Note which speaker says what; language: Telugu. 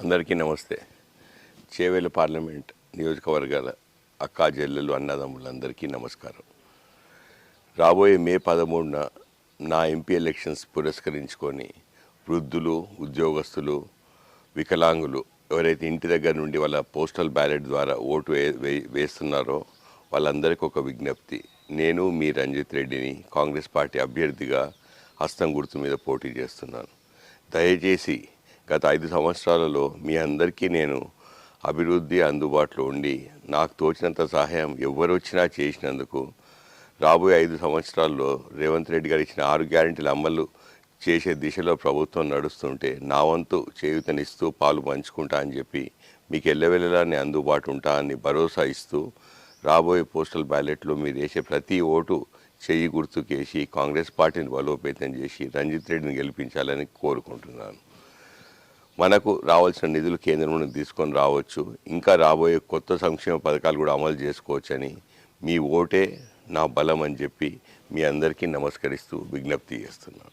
Speaker 1: అందరికీ నమస్తే. చేవేల పార్లమెంట్ నియోజకవర్గాల అక్కా జల్లెలు అన్నదమ్ములందరికీ నమస్కారం. రాబోయే మే పదమూడున నా ఎంపీ ఎలక్షన్స్ పురస్కరించుకొని వృద్ధులు ఉద్యోగస్తులు వికలాంగులు ఎవరైతే ఇంటి దగ్గర నుండి వాళ్ళ పోస్టల్ బ్యాలెట్ ద్వారా ఓటు వే వే- వేస్తున్నారో వాళ్ళందరికీ ఒక విజ్ఞప్తి. నేను మీ రంజిత్ రెడ్డిని కాంగ్రెస్ పార్టీ అభ్యర్థిగా హస్తం గుర్తు మీద పోటీ చేస్తున్నాను. దయచేసి గత ఐదు సంవత్సరాలలో మీ అందరికీ నేను అభివృద్ధి అందుబాటులో ఉండి నాకు తోచినంత సహాయం ఎవరు వచ్చినా చేసినందుకు రాబోయే ఐదు సంవత్సరాల్లో రేవంత్ రెడ్డి గారు ఇచ్చిన ఆరు గ్యారెంటీల అమలు చేసే దిశలో ప్రభుత్వం నడుస్తుంటే నా వంతు చేయూతనిస్తూ పాలు పంచుకుంటా అని చెప్పి మీకు ఎల్లవెల్లలా నేను అందుబాటు ఉంటా అని భరోసా ఇస్తూ రాబోయే పోస్టల్ బ్యాలెట్లో మీరు వేసే ప్రతి ఓటు చెయ్యి గుర్తుకేసి కాంగ్రెస్ పార్టీని బలోపేతం చేసి రంజిత్ రెడ్డిని గెలిపించాలని కోరుకుంటున్నాను. మనకు రావాల్సిన నిధులు కేంద్రం నుండి తీసుకొని రావచ్చు. ఇంకా రాబోయే కొత్త సంక్షేమ పథకాలు కూడా అమలు చేసుకోవచ్చని మీ ఓటే నా బలం అని చెప్పి మీ అందరికీ నమస్కరిస్తూ విజ్ఞప్తి చేస్తున్నాను.